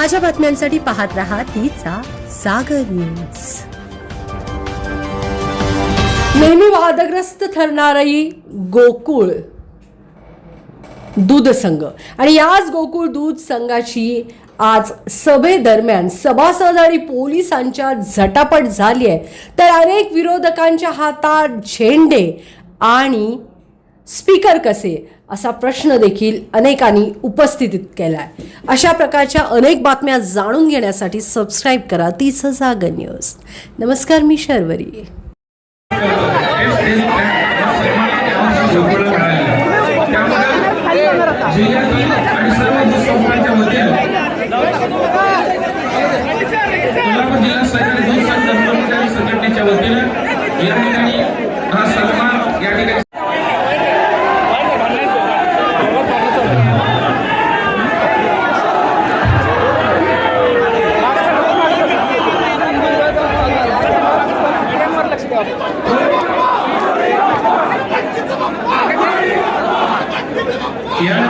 ताज्या बातम्यांसाठी पाहत रहा तिचा सागर न्यूज. नेहमी वादग्रस्त ठरणारी गोकुळ दूध संघ. आणि याच गोकुळ दूध संघाची आज सभेदरम्यान सभासद आणि पोलिसांच्या झटापट झाली आहे. तर अनेक विरोधकांच्या हातात झेंडे आणि स्पीकर कसे? असा प्रश्न देखील अनेकांनी उपस्थितीत आहे अशा प्रकारच्या अनेक बातम्या जाणून घेण्यासाठी सबस्क्राईब करा. तीच जाग न्यूज नमस्कार मी शर्वरी. जिल्हा सहकारी दूध संघ कर्मचारी संघटनेच्या वतीनं या ठिकाणी हा सन्मान या ठिकाणी यानंतर दुसरा एक सत्कार होतोय संघात सामील असलेल्या श्री मनाली सहकारी दूध व्यावसायिक संस्था मर्यादित केंद्रेवाडी तालुका आजरा कमाल आपण हे द्यायला आहे. आणि वैरण